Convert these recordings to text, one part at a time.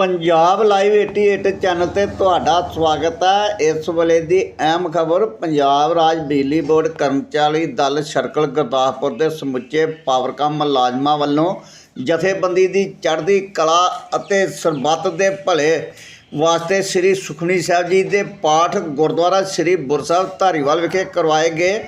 Punjab live 88 channel ਤੇ ਤੁਹਾਡਾ ਸਵਾਗਤ ਹੈ। ਇਸ ਵੇਲੇ ਦੀ ਅਹਿਮ ਖਬਰ, ਪੰਜਾਬ ਰਾਜ ਬਿਜਲੀ ਬੋਰਡ ਕਰਮਚਾਰੀ ਦਲ ਸਰਕਲ ਗੁਰਦਾਸਪੁਰ ਦੇ ਸਮੁੱਚੇ ਪਾਵਰਕਾਮ ਮੁਲਾਜ਼ਮਾਂ ਵੱਲੋਂ ਜਥੇਬੰਦੀ ਦੀ ਚੜ੍ਹਦੀ ਕਲਾ ਅਤੇ ਸਰਬੱਤ ਦੇ ਭਲੇ ਵਾਸਤੇ ਸ੍ਰੀ ਸੁਖਣੀ ਸਾਹਿਬ ਜੀ ਦੇ ਪਾਠ ਗੁਰਦੁਆਰਾ ਸ੍ਰੀ ਬੁਰਸਾਹਿਬ ਧਾਰੀਵਾਲ ਵਿਖੇ ਕਰਵਾਏ ਗਏ।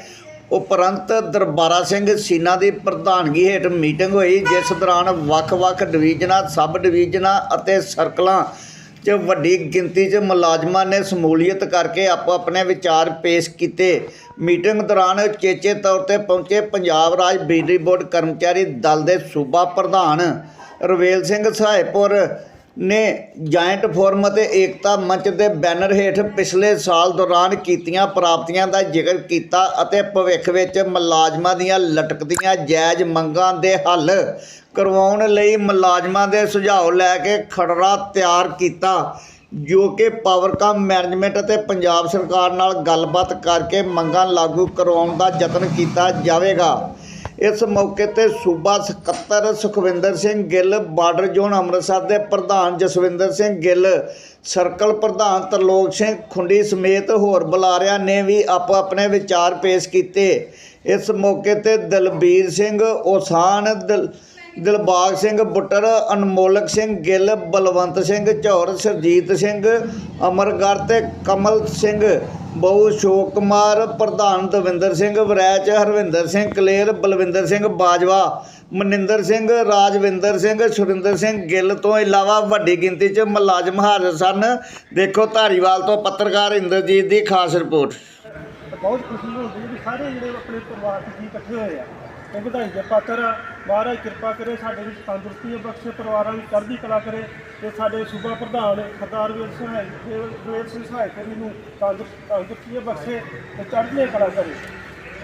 ਉਪਰੰਤ ਦਰਬਾਰਾ ਸਿੰਘ ਸੀਨਾ ਦੀ ਪ੍ਰਧਾਨਗੀ ਹੇਠ ਮੀਟਿੰਗ ਹੋਈ, ਜਿਸ ਦੌਰਾਨ ਵੱਖ-ਵੱਖ ਡਿਵੀਜ਼ਨਾਂ, ਸਬ ਡਿਵੀਜ਼ਨਾਂ ਅਤੇ ਸਰਕਲਾਂ 'ਚ ਵੱਡੀ ਗਿਣਤੀ 'ਚ ਮੁਲਾਜ਼ਮਾਂ ਨੇ ਸਮੂਲੀਅਤ ਕਰਕੇ ਆਪੋ ਆਪਣੇ ਵਿਚਾਰ ਪੇਸ਼ ਕੀਤੇ। ਮੀਟਿੰਗ ਦੌਰਾਨ ਚੇਚੇ ਤੌਰ ਤੇ ਪਹੁੰਚੇ ਪੰਜਾਬ ਰਾਜ ਬਿਜਲੀ ਬੋਰਡ ਕਰਮਚਾਰੀ ਦਲ ਦੇ ਸੂਬਾ ਪ੍ਰਧਾਨ ਰਵੇਲ ਸਿੰਘ ਸਹਾਇਪੁਰ ਨੇ ਜਾਇੰਟ ਫੋਰਮ ਅਤੇ ਏਕਤਾ ਮੰਚ ਦੇ ਬੈਨਰ ਹੇਠ ਪਿਛਲੇ ਸਾਲ ਦੌਰਾਨ ਕੀਤੀਆਂ ਪ੍ਰਾਪਤੀਆਂ ਦਾ ਜ਼ਿਕਰ ਕੀਤਾ ਅਤੇ ਭਵਿੱਖ ਵਿੱਚ ਮੁਲਾਜ਼ਮਾਂ ਦੀਆਂ ਲਟਕਦੀਆਂ ਜਾਇਜ਼ ਮੰਗਾਂ ਦੇ ਹੱਲ ਕਰਵਾਉਣ ਲਈ ਮੁਲਾਜ਼ਮਾਂ ਦੇ ਸੁਝਾਅ ਲੈ ਕੇ ਖਰੜਾ ਤਿਆਰ ਕੀਤਾ, ਜੋ ਕਿ ਪਾਵਰਕਾਮ ਮੈਨੇਜਮੈਂਟ ਅਤੇ ਪੰਜਾਬ ਸਰਕਾਰ ਨਾਲ ਗੱਲਬਾਤ ਕਰਕੇ ਮੰਗਾਂ ਲਾਗੂ ਕਰਵਾਉਣ ਦਾ ਯਤਨ ਕੀਤਾ ਜਾਵੇਗਾ। ਇਸ ਮੌਕੇ ਤੇ ਸੂਬਾ ਸਕੱਤਰ ਸੁਖਵਿੰਦਰ ਸਿੰਘ ਗਿੱਲ, ਬਾਰਡਰ ਜ਼ੋਨ ਅੰਮ੍ਰਿਤਸਰ ਦੇ ਪ੍ਰਧਾਨ ਜਸਵਿੰਦਰ ਸਿੰਘ ਗਿੱਲ, ਸਰਕਲ ਪ੍ਰਧਾਨ ਤਰਲੋਕ ਸਿੰਘ ਖੁੰਡੀ ਸਮੇਤ ਹੋਰ ਬੁਲਾਰਿਆਂ ਨੇ ਵੀ ਆਪੋ ਆਪਣੇ ਵਿਚਾਰ ਪੇਸ਼ ਕੀਤੇ। ਇਸ ਮੌਕੇ ਤੇ ਦਲਬੀਰ ਸਿੰਘ 오ਸਾਨ ਦਿਲ, ਦਿਲਬਾਗ ਸਿੰਘ ਬੁੱਟਰ, ਅਨਮੋਲਕ ਸਿੰਘ ਗਿੱਲ, ਬਲਵੰਤ ਸਿੰਘ ਝੌਰ ਸਰਜੀਤ ਸਿੰਘ, ਅਮਰਗੜ੍ਹ ਤੇ ਕਮਲ ਸਿੰਘ ਬਹੁ ਅਸ਼ੋਕ ਕੁਮਾਰ, ਪ੍ਰਧਾਨ ਦਵਿੰਦਰ ਸਿੰਘ, ਵਰੈਚ ਹਰਵਿੰਦਰ ਸਿੰਘ, ਕਲੇਰ ਬਲਵਿੰਦਰ ਸਿੰਘ ਬਾਜਵਾ, ਮਨਿੰਦਰ ਸਿੰਘ, ਰਾਜਵਿੰਦਰ ਸਿੰਘ, ਸੁਰਿੰਦਰ ਸਿੰਘ ਗਿੱਲ ਤੋਂ ਇਲਾਵਾ ਵੱਡੀ ਗਿਣਤੀ 'ਚ ਮੁਲਾਜ਼ਮ ਹਾਜ਼ਰ ਸਨ। ਦੇਖੋ ਧਾਰੀਵਾਲ ਤੋਂ ਪੱਤਰਕਾਰ ਇੰਦਰਜੀਤ ਦੀ ਖਾਸ ਰਿਪੋਰਟ। ਬਹੁਤ ਖੁਸ਼ੀ ਹੁੰਦੀ ਹੈ ਵੀ ਸਾਰੇ ਜਿਹੜੇ ਆਪਣੇ ਪਰਿਵਾਰ ਦੇ ਇਕੱਠੇ ਹੋਏ ਆ। ਤੇ ਵਧਾਈ ਦੇ ਪਾਤਰ ਮਹਾਰਾਜ ਕਿਰਪਾ ਕਰੇ ਸਾਡੇ ਵਿੱਚ ਤੰਦਰੁਸਤੀ ਬਖਸ਼ੇ ਪਰਿਵਾਰਾਂ ਨੂੰ ਚੜ੍ਹਦੀ ਕਲਾ ਕਰੇ ਤੇ ਸਾਡੇ ਸੂਬਾ ਪ੍ਰਧਾਨ ਸਰਦਾਰ ਵੀਰ ਸਹਾਇ ਵੀਰ ਸਿੰਘ ਸਹਾਇਕ ਜੀ ਨੂੰ ਤੰਦਰੁ- ਤੰਦਰੁਸਤੀ ਬਖਸ਼ੇ ਤੇ ਚੜ੍ਹਦੀ ਕਲਾ ਕਰੇ।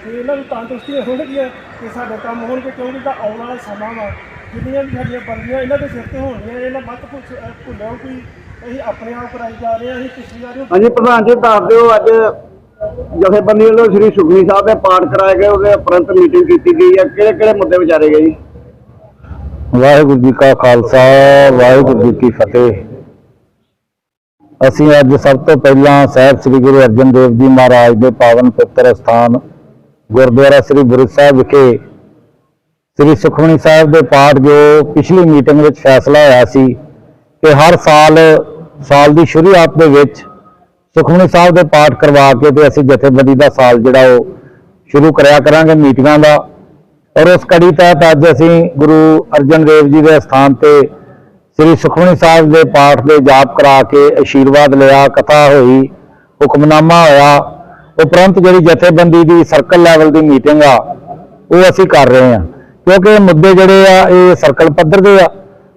ਤੇ ਇਹਨਾਂ ਨੂੰ ਤੰਦਰੁਸਤੀ ਹੋਣਗੀਆਂ ਕਿ ਸਾਡੇ ਕੰਮ ਹੋਣਗੇ ਕਿਉਂਕਿ ਤਾਂ ਆਉਣ ਵਾਲਾ ਸਮਾਂ ਵਾ। ਜਿੰਨੀਆਂ ਵੀ ਸਾਡੀਆਂ ਬੰਦੀਆਂ ਇਹਨਾਂ ਦੇ ਸਿਰ ਤੇ ਹੋਣਗੀਆਂ, ਇਹਨਾਂ ਮਤ ਕੁਛ ਭੁੱਲਿਓ ਕਿ ਅਸੀਂ ਆਪਣੇ ਆਪ ਕਰਾਈ ਜਾ ਰਹੇ ਹਾਂ, ਅਸੀਂ ਪਿਛਲੀ ਵਾਰੀ ਹਾਂਜੀ, ਪ੍ਰਧਾਨ ਜੀ, ਦੱਸ ਦਿਓ ਅੱਜ ਜਥੇਬੰਦੀ ਵੱਲੋਂ ਸ੍ਰੀ ਸੁਖਨੀ ਸਾਹਿਬ ਦੇ ਪਾਠ ਕਰਾਏ ਗਏ, ਉਹਦੇ ਉਪਰੰਤ ਮੀਟਿੰਗ ਕੀਤੀ ਗਈ ਹੈ। ਕਿਹੜੇ ਕਿਹੜੇ ਮੁੱਦੇ ਵਿਚਾਰੇ ਗਏ ਜੀ? ਵਾਹਿਗੁਰੂ ਜੀ ਕਾ ਖਾਲਸਾ, ਵਾਹਿਗੁਰੂ ਜੀ ਕੀ ਫਤਿਹ। ਅਸੀਂ ਅੱਜ ਸਭ ਤੋਂ ਪਹਿਲਾਂ ਸਾਹਿਬ ਸ੍ਰੀ ਗੁਰੂ ਅਰਜਨ ਦੇਵ ਜੀ ਮਹਾਰਾਜ ਦੇ ਪਾਵਨ ਪਵਿੱਤਰ ਸਥਾਨ ਗੁਰਦੁਆਰਾ ਸ੍ਰੀ ਗੁਰੂ ਸਾਹਿਬ ਵਿਖੇ ਸ੍ਰੀ ਸੁਖਮਨੀ ਸਾਹਿਬ ਦੇ ਪਾਠ ਜੋ ਪਿਛਲੀ ਮੀਟਿੰਗ ਵਿੱਚ ਫੈਸਲਾ ਹੋਇਆ ਸੀ ਕਿ ਹਰ ਸਾਲ ਸਾਲ ਦੀ ਸ਼ੁਰੂਆਤ ਦੇ ਵਿੱਚ ਸੁਖਮਨੀ ਸਾਹਿਬ ਦੇ ਪਾਠ ਕਰਵਾ ਕੇ ਤੇ ਅਸੀਂ ਜਥੇਬੰਦੀ ਦਾ ਸਾਲ ਜਿਹੜਾ ਉਹ ਸ਼ੁਰੂ ਕਰਿਆ ਕਰਾਂਗੇ ਮੀਟਿੰਗਾਂ ਦਾ। ਔਰ ਉਸ ਕੜੀ ਤਹਿਤ ਅੱਜ ਅਸੀਂ ਗੁਰੂ ਅਰਜਨ ਦੇਵ ਜੀ ਦੇ ਸਥਾਨ ਤੇ ਸ੍ਰੀ ਸੁਖਮਨੀ ਸਾਹਿਬ ਦੇ ਪਾਠ ਦੇ ਜਾਪ ਕਰਾ ਕੇ ਅਸ਼ੀਰਵਾਦ ਲਿਆ, ਕਥਾ ਹੋਈ, ਹੁਕਮਨਾਮਾ ਹੋਇਆ। ਉਪਰੰਤ ਜਿਹੜੀ ਜਥੇਬੰਦੀ ਦੀ ਸਰਕਲ ਲੈਵਲ ਦੀ ਮੀਟਿੰਗ ਆ, ਉਹ ਅਸੀਂ ਕਰ ਰਹੇ ਹਾਂ। ਕਿਉਂਕਿ ਇਹ ਮੁੱਦੇ ਜਿਹੜੇ ਆ, ਇਹ ਸਰਕਲ ਪੱਧਰ ਦੇ ਆ।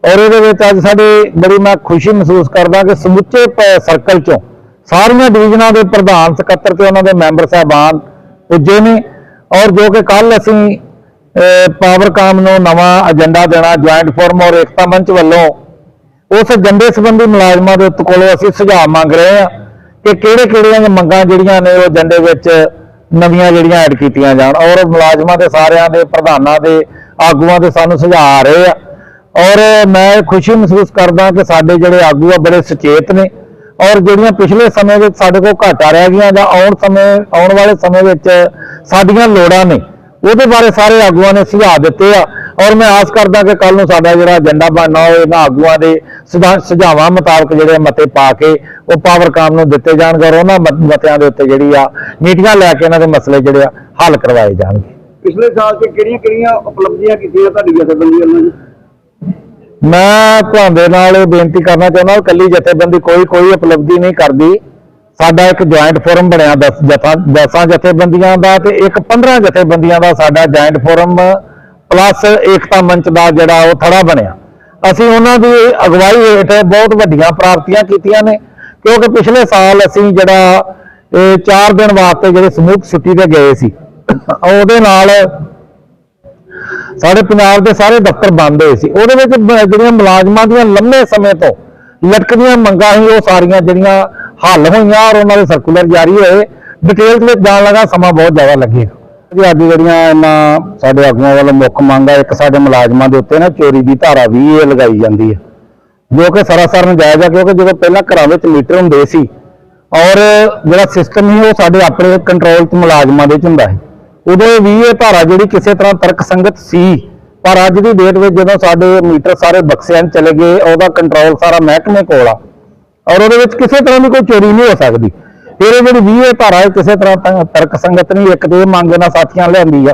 ਔਰ ਇਹਦੇ ਵਿੱਚ ਅੱਜ ਸਾਡੇ ਬੜੀ ਮੈਂ ਖੁਸ਼ੀ ਮਹਿਸੂਸ ਕਰਦਾ ਕਿ ਸਮੁੱਚੇ ਪ- ਸਰਕਲ ਚੋਂ ਸਾਰੀਆਂ ਡਿਵੀਜ਼ਨਾਂ ਦੇ ਪ੍ਰਧਾਨ, ਸਕੱਤਰ ਤੇ ਉਹਨਾਂ ਦੇ ਮੈਂਬਰ ਸਾਹਿਬਾਨ ਪੁੱਜੇ ਨੇ ਔਰ ਜੋ ਕਿ ਕੱਲ ਅਸੀਂ ਪਾਵਰਕਾਮ ਨੂੰ ਨਵਾਂ ਏਜੰਡਾ ਦੇਣਾ ਜੁਆਇੰਟ ਫੋਰਮ ਔਰ ਏਕਤਾ ਮੰਚ ਵੱਲੋਂ, ਉਸ ਏਜੰਡੇ ਸੰਬੰਧੀ ਮੁਲਾਜ਼ਮਾਂ ਦੇ ਕੋਲੋਂ ਅਸੀਂ ਸੁਝਾਅ ਮੰਗ ਰਹੇ ਹਾਂ ਕਿ ਕਿਹੜੇ ਕਿਹੜੀਆਂ ਮੰਗਾਂ ਜਿਹੜੀਆਂ ਨੇ ਉਹ ਏਜੰਡੇ ਵਿੱਚ ਨਵੀਆਂ ਜਿਹੜੀਆਂ ਐਡ ਕੀਤੀਆਂ ਜਾਣ ਔਰ ਮੁਲਾਜ਼ਮਾਂ ਦੇ ਸਾਰਿਆਂ ਦੇ, ਪ੍ਰਧਾਨਾਂ ਦੇ ਆਗੂਆਂ ਦੇ ਸਾਨੂੰ ਸੁਝਾਅ ਆ ਰਹੇ ਆ। ਔਰ ਮੈਂ ਖੁਸ਼ੀ ਮਹਿਸੂਸ ਕਰਦਾ ਕਿ ਸਾਡੇ ਜਿਹੜੇ ਆਗੂ ਆ ਬੜੇ ਸੁਚੇਤ ਨੇ। ਔਰ ਜਿਹੜੀਆਂ ਪਿਛਲੇ ਸਮੇਂ ਵਿੱਚ ਸਾਡੇ ਕੋਲ ਘਾਟਾ ਰਹਿ ਗਈਆਂ ਜਾਂ ਆਉਣ ਸਮੇਂ, ਆਉਣ ਵਾਲੇ ਸਮੇਂ ਵਿੱਚ ਸਾਡੀਆਂ ਲੋੜਾਂ ਨੇ, ਉਹਦੇ ਬਾਰੇ ਸਾਰੇ ਆਗੂਆਂ ਨੇ ਸੁਝਾਅ ਦਿੱਤੇ ਆ। ਔਰ ਮੈਂ ਆਸ ਕਰਦਾ ਕਿ ਕੱਲ ਨੂੰ ਸਾਡਾ ਜਿਹੜਾ ਏਜੰਡਾ ਬਣਨਾ, ਉਹ ਇਹਨਾਂ ਆਗੂਆਂ ਦੇ ਸੁਝਾ- ਸੁਝਾਵਾਂ ਮੁਤਾਬਕ ਜਿਹੜੇ ਮਤੇ ਪਾ ਕੇ ਉਹ ਪਾਵਰਕਾਮ ਨੂੰ ਦਿੱਤੇ ਜਾਣਗੇ ਔਰ ਉਹਨਾਂ ਮਤਿਆਂ ਦੇ ਉੱਤੇ ਜਿਹੜੀ ਆ ਮੀਟਿੰਗਾਂ ਲੈ ਕੇ ਇਹਨਾਂ ਦੇ ਮਸਲੇ ਜਿਹੜੇ ਆ ਹੱਲ ਕਰਵਾਏ ਜਾਣਗੇ। ਪਿਛਲੇ ਸਾਲ 'ਚ ਕਿਹੜੀਆਂ ਕਿਹੜੀਆਂ ਉਪਲਬਧੀਆਂ ਕੀਤੀਆਂ ਤੁਹਾਡੀ ਜਥੇਬੰਦੀ ਵੱਲੋਂ ਜੀ? ਮੈਂ ਤੁਹਾਡੇ ਨਾਲ ਇਹ ਬੇਨਤੀ ਕਰਨਾ ਚਾਹੁੰਦਾ ਕਿ ਕੱਲੀ ਜਥੇਬੰਦੀ ਕੋਈ ਕੋਈ ਉਪਲਬਧੀ ਨਹੀਂ ਕਰਦੀ। ਸਾਡਾ ਇੱਕ ਜੁਆਇੰਟ ਫੋਰਮ ਬਣਿਆ 10 ਜਥਾ 10 ਜਥੇਬੰਦੀਆਂ ਦਾ ਤੇ ਇੱਕ 15 ਜਥੇਬੰਦੀਆਂ ਦਾ ਸਾਡਾ ਜੁਆਇੰਟ ਫੋਰਮ ਪਲੱਸ ਏਕਤਾ ਮੰਚ ਦਾ ਜਿਹੜਾ ਉਹ ਥੜਾ ਬਣਿਆ। ਅਸੀਂ ਉਹਨਾਂ ਦੀ ਅਗਵਾਈ ਹੇਠ ਬਹੁਤ ਵੱਡੀਆਂ ਪ੍ਰਾਪਤੀਆਂ ਕੀਤੀਆਂ ਨੇ, ਕਿਉਂਕਿ ਪਿਛਲੇ ਸਾਲ ਅਸੀਂ ਜਿਹੜਾ ਇਹ 4 ਦਿਨ ਵਾਸਤੇ ਜਿਹੜੇ ਸਮੂਹ ਛੁੱਟੀ ਤੇ ਗਏ ਸੀ, ਉਹਦੇ ਨਾਲ ਸਾਡੇ ਪੰਜਾਬ ਦੇ ਸਾਰੇ ਦਫ਼ਤਰ ਬੰਦ ਹੋਏ ਸੀ। ਉਹਦੇ ਵਿੱਚ ਜਿਹੜੀਆਂ ਮੁਲਾਜ਼ਮਾਂ ਦੀਆਂ ਲੰਮੇ ਸਮੇਂ ਤੋਂ ਲਟਕਦੀਆਂ ਮੰਗਾਂ ਸੀ, ਉਹ ਸਾਰੀਆਂ ਜਿਹੜੀਆਂ ਹੱਲ ਹੋਈਆਂ ਔਰ ਉਹਨਾਂ ਦੇ ਸਰਕੂਲਰ ਜਾਰੀ ਹੋਏ। ਡਿਟੇਲ ਵਿੱਚ ਜਾਣ ਲੱਗਾ ਸਮਾਂ ਬਹੁਤ ਜ਼ਿਆਦਾ ਲੱਗੇਗਾ ਜੀ, ਅੱਜ ਜਿਹੜੀਆਂ ਇਹਨਾਂ ਸਾਡੇ ਆਗੂਆਂ ਵੱਲੋਂ ਮੁੱਖ ਮੰਗ ਹੈ ਇੱਕ ਸਾਡੇ ਮੁਲਾਜ਼ਮਾਂ ਦੇ ਉੱਤੇ ਨਾ ਚੋਰੀ ਦੀ ਧਾਰਾ ਵੀ ਇਹ ਲਗਾਈ ਜਾਂਦੀ ਹੈ ਜੋ ਕਿ ਸਰਾਸਰ ਨਜਾਇਜ਼ ਆ, ਕਿਉਂਕਿ ਜਦੋਂ ਪਹਿਲਾਂ ਘਰਾਂ ਵਿੱਚ ਮੀਟਰ ਹੁੰਦੇ ਸੀ ਔਰ ਜਿਹੜਾ ਸਿਸਟਮ ਸੀ, ਉਹ ਸਾਡੇ ਆਪਣੇ ਕੰਟਰੋਲ ਤੇ ਮੁਲਾਜ਼ਮਾਂ ਦੇ ਚ ਹੁੰਦਾ ਸੀ। ਉਦੋਂ ਵੀ ਇਹ ਧਾਰਾ ਜਿਹੜੀ ਕਿਸੇ ਤਰ੍ਹਾਂ ਤਰਕ ਸੰਗਤ ਸੀ, ਪਰ ਅੱਜ ਦੀ ਡੇਟ ਵਿੱਚ ਜਦੋਂ ਸਾਡੇ ਮੀਟਰ ਸਾਰੇ ਬਕਸਿਆਂ 'ਚ ਚਲੇ ਗਏ, ਉਹਦਾ ਕੰਟਰੋਲ ਸਾਰਾ ਮਹਿਕਮੇ ਕੋਲ ਆ। ਔਰ ਉਹਦੇ ਵਿੱਚ ਕਿਸੇ ਤਰ੍ਹਾਂ ਦੀ ਕੋਈ ਚੋਰੀ ਨਹੀਂ ਹੋ ਸਕਦੀ। ਫਿਰ ਇਹ ਜਿਹੜੀ 20 ਇਹ ਧਾਰਾ ਕਿਸੇ ਤਰ੍ਹਾਂ ਤ- ਤਰਕਸੰਗਤ ਨਹੀਂ, ਇੱਕ ਤੇ ਇਹ ਮੰਗ ਇਹਨਾਂ ਸਾਥੀਆਂ ਲਿਆਂਦੀ ਆ।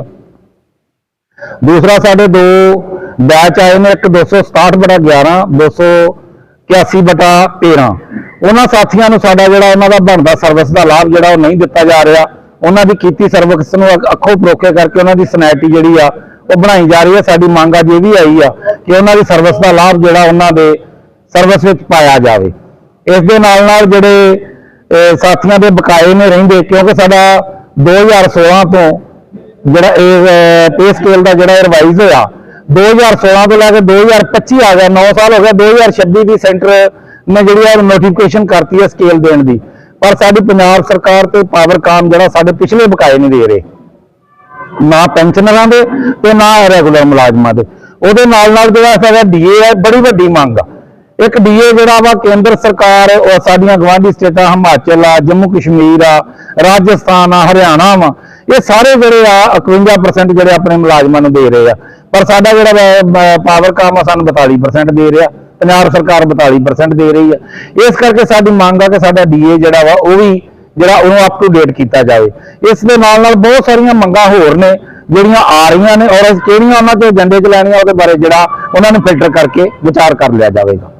ਦੂਸਰਾ, ਸਾਡੇ ਦੋ ਬੈਚ ਆਏ ਨੇ, ਇੱਕ 267 ਬਟਾ 11 281 ਬਟਾ 13 ਉਹਨਾਂ ਸਾਥੀਆਂ ਨੂੰ ਸਾਡਾ ਜਿਹੜਾ ਉਹਨਾਂ ਦਾ ਬਣਦਾ ਸਰਵਿਸ ਦਾ ਲਾਭ ਜਿਹੜਾ ਉਹ ਨਹੀਂ ਦਿੱਤਾ ਜਾ ਰਿਹਾ। ਉਹਨਾਂ ਦੀ ਕੀਤੀ ਸਰਵਿਸ ਨੂੰ ਅੱਖੋਂ ਪਰੋਖੇ ਕਰਕੇ ਉਹਨਾਂ ਦੀ ਸਨੈਟੀ ਜਿਹੜੀ ਆ, ਉਹ ਬਣਾਈ ਜਾ ਰਹੀ ਹੈ। ਸਾਡੀ ਮੰਗ ਅੱਜ ਇਹ ਵੀ ਆਈ ਆ ਕਿ ਉਹਨਾਂ ਦੀ ਸਰਵਿਸ ਦਾ ਲਾਭ ਜਿਹੜਾ ਉਹਨਾਂ ਦੇ ਸਰਵਿਸ ਵਿੱਚ ਪਾਇਆ ਜਾਵੇ। ਇਸ ਦੇ ਨਾਲ ਨਾਲ ਜਿਹੜੇ ਸਾਥੀਆਂ ਦੇ ਬਕਾਏ ਨੇ ਰਹਿੰਦੇ, ਕਿਉਂਕਿ ਸਾਡਾ 2016 ਤੋਂ ਜਿਹੜਾ ਇਹ ਪੇ ਸਕੇਲ ਦਾ ਜਿਹੜਾ ਰਿਵਾਈਜ਼ ਹੋਇਆ 2016 ਤੋਂ ਲੈ ਕੇ 2025 ਆ ਗਿਆ 9 ਸਾਲ ਹੋ ਗਿਆ 2026 ਦੀ ਸੈਂਟਰ ਨੇ ਜਿਹੜੀ ਆ ਨੋਟੀਫਿਕੇਸ਼ਨ ਕਰਤੀ ਹੈ ਸਕੇਲ ਦੇਣ ਦੀ। ਪਰ ਸਾਡੀ ਪੰਜਾਬ ਸਰਕਾਰ ਤੇ ਪਾਵਰਕਾਮ ਜਿਹੜਾ ਸਾਡੇ ਪਿਛਲੇ ਬਕਾਏ ਨਹੀਂ ਦੇ ਰਹੇ। ਨਾ ਪੈਨਸ਼ਨਰਾਂ ਦੇ ਤੇ ਨਾ ਰੈਗੂਲਰ ਮੁਲਾਜ਼ਮਾਂ ਦੇ। ਉਹਦੇ ਨਾਲ ਨਾਲ ਜਿਹੜਾ ਸਾਡਾ ਡੀਏ ਹੈ, ਬੜੀ ਵੱਡੀ ਮੰਗ ਆ। ਇੱਕ ਡੀਏ ਜਿਹੜਾ ਵਾ ਕੇਂਦਰ ਸਰਕਾਰ, ਉਹ ਸਾਡੀਆਂ ਗਵਾਂਢੀ ਸਟੇਟਾਂ ਹਿਮਾਚਲ ਆ, ਜੰਮੂ ਕਸ਼ਮੀਰ ਆ, ਰਾਜਸਥਾਨ ਆ, ਹਰਿਆਣਾ ਵਾ, ਇਹ ਸਾਰੇ ਜਿਹੜੇ ਆ 51% ਜਿਹੜੇ ਆਪਣੇ ਮੁਲਾਜ਼ਮਾਂ ਨੂੰ ਦੇ ਰਹੇ ਆ। ਪਰ ਸਾਡਾ ਜਿਹੜਾ ਪਾਵਰ ਕਾਮ ਆ, ਸਾਨੂੰ 42% ਦੇ ਰਿਹਾ। ਪੰਜਾਬ ਸਰਕਾਰ 42% ਦੇ ਰਹੀ ਆ। ਇਸ ਕਰਕੇ ਸਾਡੀ ਮੰਗ ਆ ਕਿ ਸਾਡਾ ਡੀਏ ਜਿਹੜਾ ਵਾ, ਉਹ ਵੀ ਜਿਹੜਾ ਉਹਨੂੰ ਅਪ ਟੂ ਡੇਟ ਕੀਤਾ ਜਾਵੇ। ਇਸ ਦੇ ਨਾਲ ਨਾਲ ਬਹੁਤ ਸਾਰੀਆਂ ਮੰਗਾਂ ਹੋਰ ਨੇ, ਜਿਹੜੀਆਂ ਆ ਰਹੀਆਂ ਨੇ, ਔਰ ਕਿਹੜੀਆਂ ਉਹਨਾਂ ਤੇ ਏਜੰਡੇ 'ਚ ਲੈਣੀਆਂ, ਉਹਦੇ ਬਾਰੇ ਜਿਹੜਾ ਉਹਨਾਂ ਨੂੰ ਫਿਲਟਰ ਕਰਕੇ ਵਿਚਾਰ ਕਰ ਲਿਆ ਜਾਵੇਗਾ।